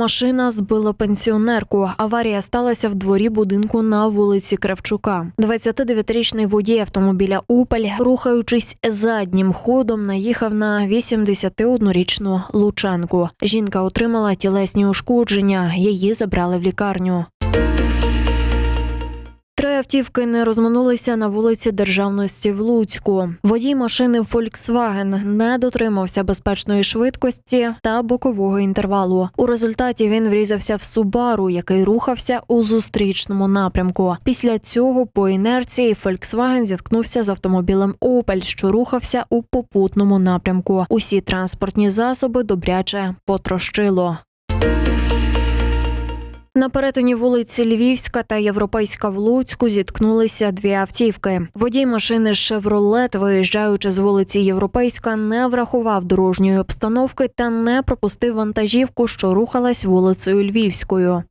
Машина збила пенсіонерку. Аварія сталася в дворі будинку на вулиці Кравчука. 29-річний водій автомобіля Опель, рухаючись заднім ходом, наїхав на 81-річну Лучанку. Жінка отримала тілесні ушкодження. Її забрали в лікарню. Три автівки не розминулися на вулиці Державності в Луцьку. Водій машини Volkswagen не дотримався безпечної швидкості та бокового інтервалу. У результаті він врізався в Субару, який рухався у зустрічному напрямку. Після цього по інерції Volkswagen зіткнувся з автомобілем Opel, що рухався у попутному напрямку. Усі транспортні засоби добряче потрощило. На перетині вулиці Львівська та Європейська в Луцьку зіткнулися дві автівки. Водій машини Шевролет, виїжджаючи з вулиці Європейська, не врахував дорожньої обстановки та не пропустив вантажівку, що рухалась вулицею Львівською.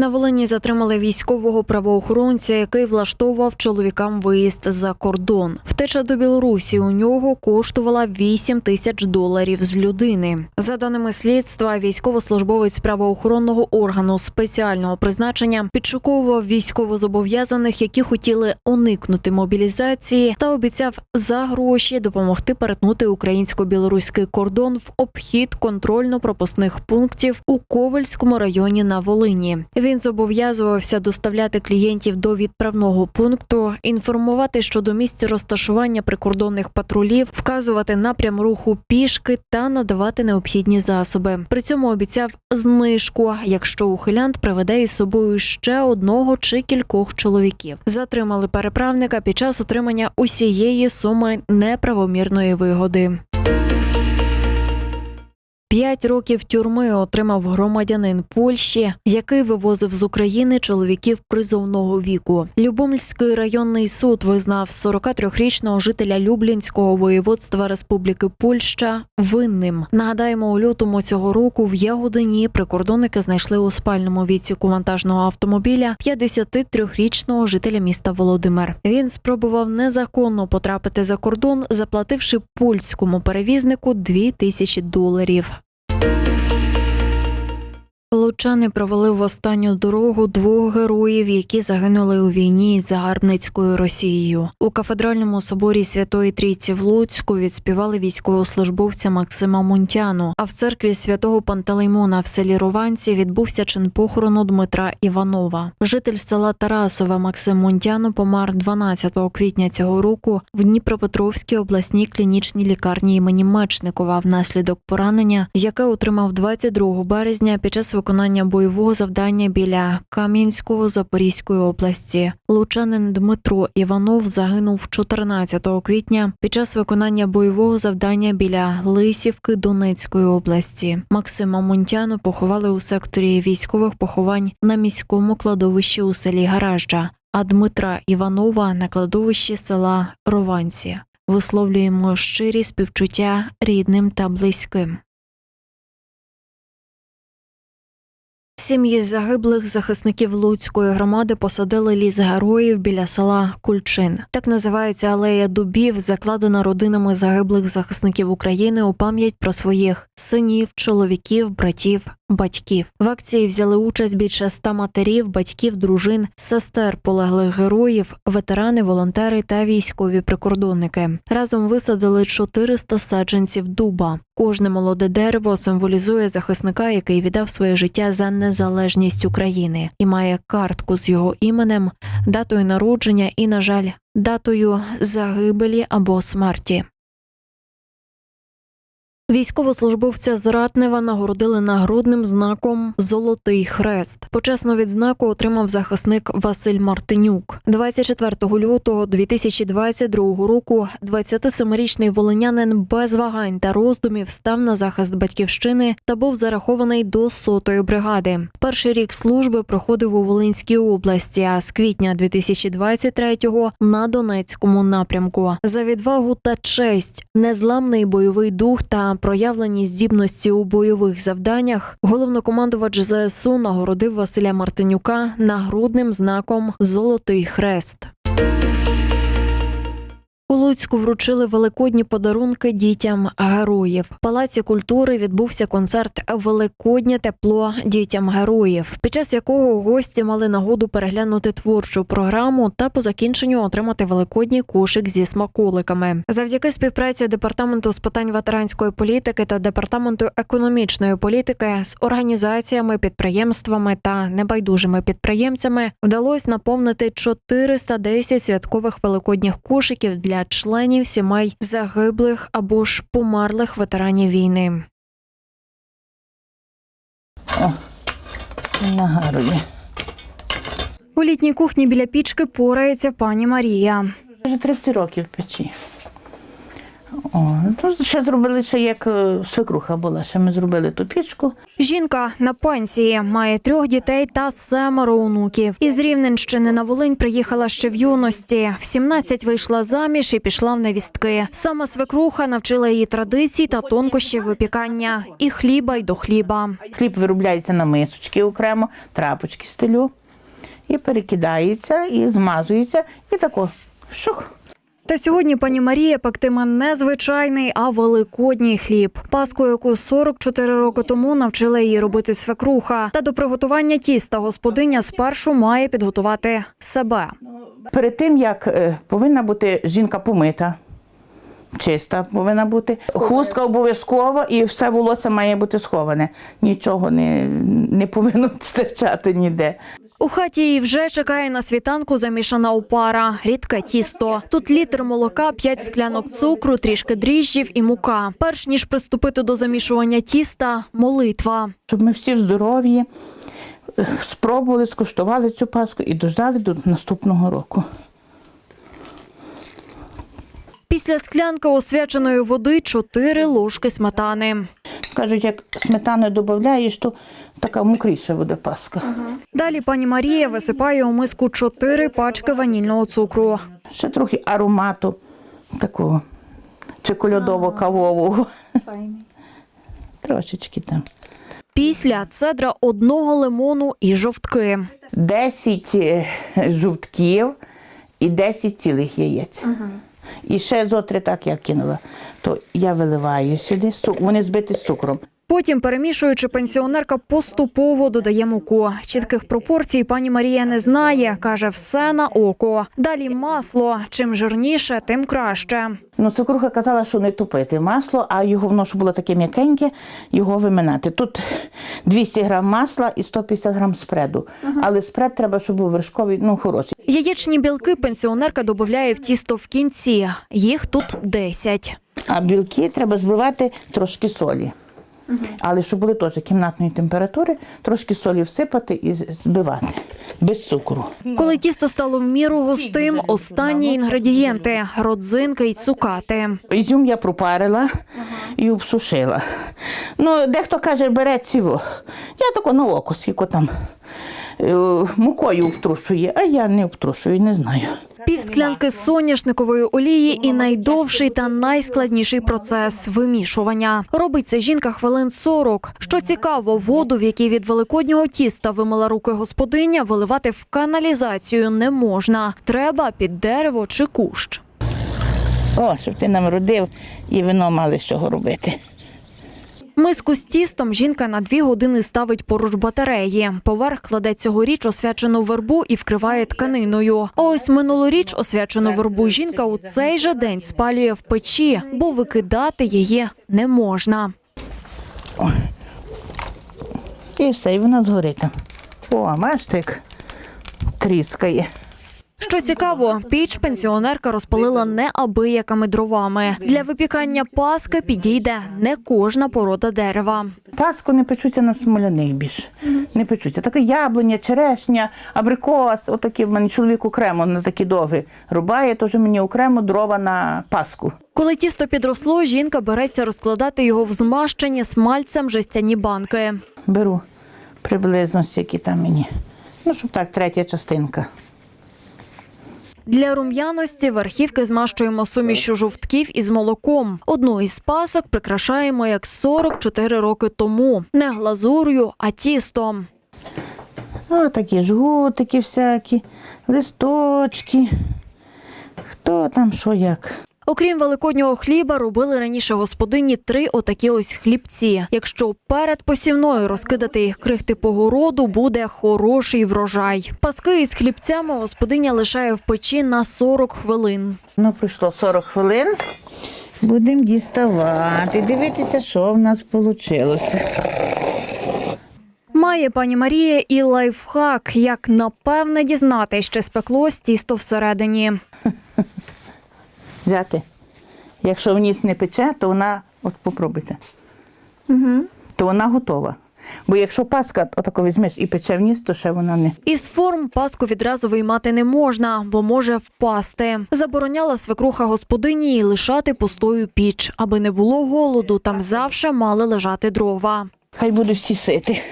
На Волині затримали військового правоохоронця, який влаштовував чоловікам виїзд за кордон. Втеча до Білорусі у нього коштувала 8 тисяч доларів з людини. За даними слідства, військовослужбовець правоохоронного органу спеціального призначення підшуковував військовозобов'язаних, які хотіли уникнути мобілізації, та обіцяв за гроші допомогти перетнути українсько-білоруський кордон в обхід контрольно-пропускних пунктів у Ковальському районі на Волині. Він зобов'язувався доставляти клієнтів до відправного пункту, інформувати щодо місць розташування прикордонних патрулів, вказувати напрям руху пішки та надавати необхідні засоби. При цьому обіцяв знижку, якщо ухилянт приведе із собою ще одного чи кількох чоловіків. Затримали переправника під час отримання усієї суми неправомірної вигоди. П'ять років тюрми отримав громадянин Польщі, який вивозив з України чоловіків призовного віку. Любомльський районний суд визнав 43-річного жителя Люблінського воєводства Республіки Польща винним. Нагадаємо, у лютому цього року в Ягодині прикордонники знайшли у спальному відсіку вантажного автомобіля 53-річного жителя міста Володимир. Він спробував незаконно потрапити за кордон, заплативши польському перевізнику 2 тисячі доларів. Thank you. Лучани провели в останню дорогу двох героїв, які загинули у війні з загарбницькою Росією. У кафедральному соборі Святої Трійці в Луцьку відспівали військовослужбовця Максима Мунтяну. А в церкві святого Пантелеймона в селі Рованці відбувся чин похорону Дмитра Іванова. Житель села Тарасове Максим Мунтяну помер 12 квітня цього року в Дніпропетровській обласній клінічній лікарні імені Мечникова внаслідок поранення, яке отримав 22 березня під час виконання бойового завдання біля Кам'янського Запорізької області. Лучанин Дмитро Іванов загинув 14 квітня під час виконання бойового завдання біля Лисівки Донецької області. Максима Мунтяну поховали у секторі військових поховань на міському кладовищі у селі Гаражджа, а Дмитра Іванова на кладовищі села Рованці. Висловлюємо щирі співчуття рідним та близьким. Сім'ї загиблих захисників Луцької громади посадили ліс героїв біля села Кульчин. Так називається алея дубів, закладена родинами загиблих захисників України у пам'ять про своїх синів, чоловіків, братів. Батьків в акції взяли участь більше ста матерів, батьків, дружин, сестер полеглих героїв, ветерани, волонтери та військові прикордонники. Разом висадили 400 саджанців дуба. Кожне молоде дерево символізує захисника, який віддав своє життя за незалежність України, і має картку з його іменем, датою народження і, на жаль, датою загибелі або смерті. Військовослужбовця з Ратнева нагородили нагрудним знаком Золотий хрест. Почесну відзнаку отримав захисник Василь Мартинюк. 24 лютого 2022 року 27-річний волинянин без вагань та роздумів став на захист батьківщини та був зарахований до сотої бригади. Перший рік служби проходив у Волинській області, а з квітня 2023-го на Донецькому напрямку. За відвагу та честь, незламний бойовий дух та проявлені здібності у бойових завданнях, головнокомандувач ЗСУ нагородив Василя Мартинюка нагрудним знаком Золотий хрест. У Луцьку вручили великодні подарунки дітям героїв. В Палаці культури відбувся концерт Великоднє тепло дітям героїв, під час якого гості мали нагоду переглянути творчу програму та по закінченню отримати великодній кошик зі смаколиками. Завдяки співпраці департаменту з питань ветеранської політики та департаменту економічної політики з організаціями, підприємствами та небайдужими підприємцями вдалося наповнити 410 святкових великодніх кошиків для членів сімей загиблих або ж померлих ветеранів війни. О, нагарує. У літній кухні біля пічки порається пані Марія. Вже 30 років печі. О, ну, ще зробили, ще як е, свекруха була, ще ми зробили ту пічку. Жінка на пенсії має трьох дітей та семеро онуків. Із Рівненщини на Волинь приїхала ще в юності. В 17 вийшла заміж і пішла в невістки. Сама свекруха навчила її традицій та тонкощів випікання і хліба, й до хліба. Хліб виробляється на мисочки окремо, трапочки стелю. І перекидається, і змазується, і тако. Шух. Та сьогодні пані Марія пектиме не звичайний, а великодній хліб. Паску, яку 44 роки тому навчила її робити свекруха. Та до приготування тіста господиня спершу має підготувати себе. Перед тим, як е, повинна бути жінка помита, чиста повинна бути, хустка обов'язково і все волосся має бути сховане. Нічого не, не повинно стирчати ніде. У хаті її вже чекає на світанку замішана опара, рідке тісто. Тут літр молока, 5 склянок цукру, трішки дріжджів і мука. Перш ніж приступити до замішування тіста, молитва. Щоб ми всі в здоров'ї е, спробували, скуштували цю паску і дождали до наступного року. Після склянки освяченої води 4 ложки сметани. Кажуть, як сметану додаєш, то така мокріша буде паска. Далі пані Марія висипає у миску 4 пачки ванільного цукру. Ще трохи аромату такого чоколядово-кавового. Трошечки там. Після цедра одного лимону і жовтки. 10 е, жовтків і 10 цілих яєць. І ще зо три так я кинула. То я виливаю сюди, вони збиті з цукром. Потім, перемішуючи, пенсіонерка поступово додає муку. Чітких пропорцій пані Марія не знає. каже, все на око. Далі масло. Чим жирніше, тим краще. Ну, свекруха казала, що не тупити масло, а його воно що було таке м'якеньке, його виминати. Тут 200 грам масла і 150 грам спреду. Але спред треба, щоб був вершковий, ну хороший. Яєчні білки пенсіонерка додає в тісто в кінці. Їх тут 10. А білки треба збивати трошки солі. Але щоб були теж кімнатної температури, трошки солі всипати і збивати без цукру. Коли тісто стало в міру густим, останні інгредієнти родзинки й цукати. Ізюм я пропарила і обсушила. Ну, дехто каже, бере цього. Я тако на око, скільки там е, мукою обтрушує, а я не обтрушую, не знаю. Пів склянки соняшникової олії і найдовший та найскладніший процес вимішування. Робить це жінка хвилин 40. Що цікаво, воду, в якій від великоднього тіста вимила руки господиня, виливати в каналізацію не можна. Треба під дерево чи кущ. О, щоб ти нам родив і вино мали з чого робити. Миску з тістом жінка на дві години ставить поруч батареї. Поверх кладе цьогоріч освячену вербу і вкриває тканиною. А ось минулоріч освячену вербу жінка у цей же день спалює в печі, бо викидати її не можна. І все, і вона згорить. О, як тріскає. Що цікаво, піч пенсіонерка розпалила неабиякими дровами. Для випікання паски підійде не кожна порода дерева. Паску не печуться на смоляних більше. Не печуться. Таке яблуня, черешня, абрикос. Отакі в мене чоловік окремо на такі довгі рубає, теж мені окремо дрова на паску. Коли тісто підросло, жінка береться розкладати його в змащені смальцем жестяні банки. Беру приблизно стільки там мені. Ну, щоб так, третя частинка. Для рум'яності верхівки змащуємо сумішю жовтків із молоком. Одну із пасок прикрашаємо як 44 роки тому. Не глазур'ю, а тістом. О, такі жгутики всякі, листочки. Хто там що як? Окрім великоднього хліба, робили раніше господині три отакі ось хлібці. Якщо перед посівною розкидати їх крихти по городу, буде хороший врожай. Паски із хлібцями господиня лишає в печі на 40 хвилин. Ну, пройшло 40 хвилин. Будемо діставати, дивитися, що в нас вийшло. Має пані Марія і лайфхак, як напевне дізнати, що спеклось тісто всередині. Взяти. Якщо в ніс не пече, то вона, от попробуйте, Угу. то вона готова. Бо якщо паска отако візьмеш і пече в ніс, то ще вона не. Із форм паску відразу виймати не можна, бо може впасти. Забороняла свекруха господині і лишати пустою піч, аби не було голоду. Там завше мали лежати дрова. Хай будуть всі сити.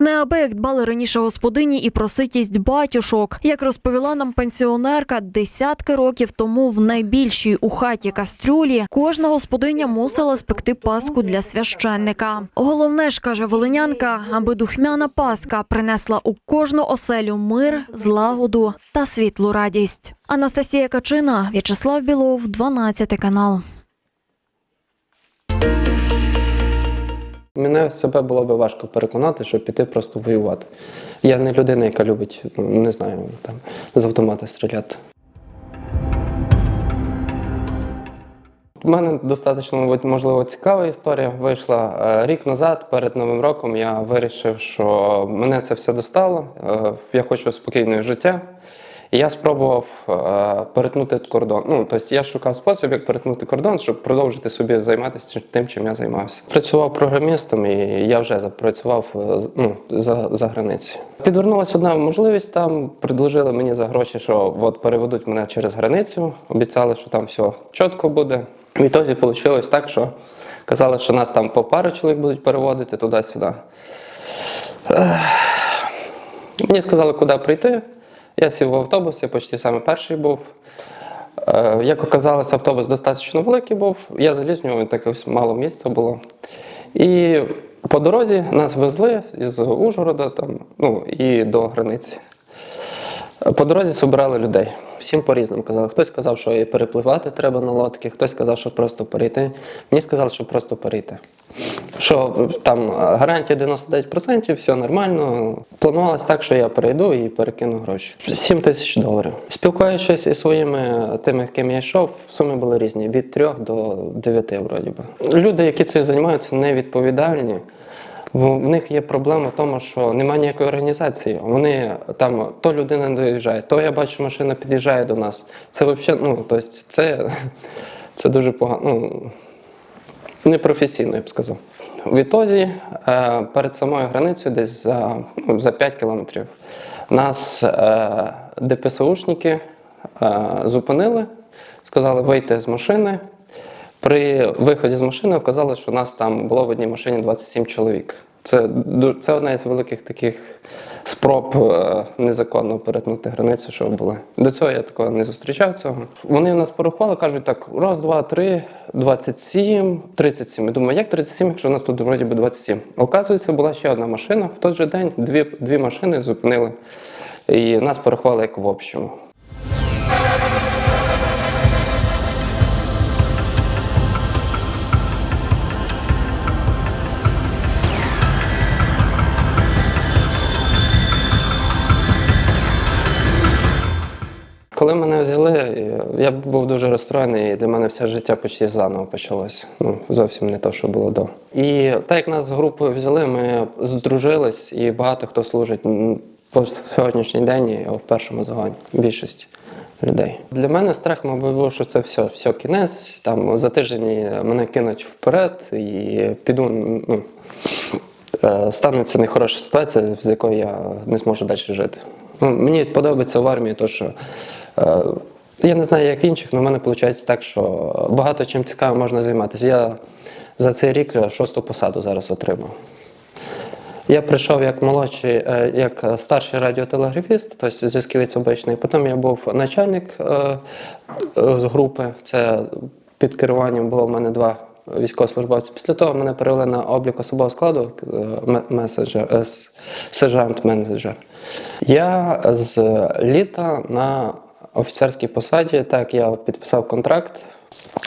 Неабияк дбали раніше господині і про ситість батюшок. Як розповіла нам пенсіонерка, десятки років тому в найбільшій у хаті кастрюлі кожна господиня мусила спекти паску для священника. Головне ж каже волинянка, аби духмяна паска принесла у кожну оселю мир, злагоду та світлу радість. Анастасія Качина, В'ячеслав Білов, 12 канал. Мене себе було би важко переконати, щоб піти просто воювати. Я не людина, яка любить, ну, не знаю, там, з автомата стріляти. У мене достатньо можливо цікава історія вийшла е, рік назад, перед Новим роком. Я вирішив, що мене це все достало. е, Я хочу спокійного життя. І я спробував е, перетнути кордон. Ну, тобто я шукав спосіб, як перетнути кордон, щоб продовжити собі займатися тим, чим я займався. Працював програмістом, і я вже запрацював е, ну, за, за границею. Підвернулася одна можливість там, предложили мені за гроші, що от переведуть мене через границю. Обіцяли, що там все чітко буде. В ітозі вийшло так, що казали, що нас там по пару чоловік будуть переводити туди-сюди. Мені сказали, куди прийти. Я сів в автобус, я почти саме перший був. Е, Як оказалось, автобус достатньо великий був. Я заліз в нього, так ось мало місця було. І по дорозі нас везли з Ужгорода там, ну, і до границі. По дорозі збирали людей. Всім по-різному казали. Хтось казав, що і перепливати треба на лодки, хтось казав, що просто перейти. Мені сказали, що просто перейти. Що там е, гарантія 99%, все нормально. Планувалось так, що я перейду і перекину гроші. 7 тисяч доларів. Спілкуючись із своїми тими, ким я йшов, суми були різні від 3 до 9, вроді би. Люди, які цим займаються, невідповідальні. В них є проблема в тому, що немає ніякої організації. Вони там то людина не доїжджає, то я бачу, машина під'їжджає до нас. Це взагалі, ну тобто, це, це дуже погано. Ну, непрофесійно, я б сказав. В ітозі е, перед самою границею, десь за, ну, за 5 кілометрів, нас е, ДПСУшники е, зупинили, сказали вийти з машини. При виході з машини оказалось, що у нас там було в одній машині 27 чоловік. Це, це одна із великих таких спроб е, незаконно перетнути границю, що були. До цього я такого не зустрічав цього. Вони нас порахували, кажуть так: раз, два, три, 27, 37. Я думаю, як 37, якщо у нас тут вроді би 27. Оказується, була ще одна машина. В той же день дві, дві машини зупинили. І нас порахували як в общому. Коли мене взяли, я був дуже розстроєний, і для мене все життя почти заново почалося. Ну, зовсім не те, що було до. І так як нас з групою взяли, ми здружились, і багато хто служить по сьогоднішній день в першому загоні. Більшість людей. Для мене страх, мабуть, був, що це все, все кінець. Там за тиждень мене кинуть вперед і піду. Ну, е, станеться нехороша ситуація, з якою я не зможу далі жити. Ну, мені подобається в армії, то що е, я не знаю, як інших, але в мене виходить так, що багато чим цікавим можна займатися. Я за цей рік шосту посаду зараз отримав. Я прийшов як молодший, е, як старший радіотелеграфіст, тобто зв'язківець обичний. Потім я був начальник е, е, з групи. Це під керуванням було в мене два військовослужбовця. Після того мене перевели на облік особового складу е, меседжер, е, сержант-менеджер. Я з літа на офіцерській посаді, так я підписав контракт.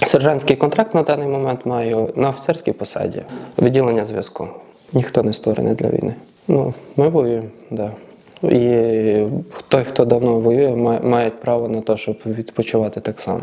Сержантський контракт на даний момент маю на офіцерській посаді. Відділення зв'язку. Ніхто не створений для війни. Ну, ми воюємо, так. Да. І той, хто давно воює, має, право на те, щоб відпочивати так само.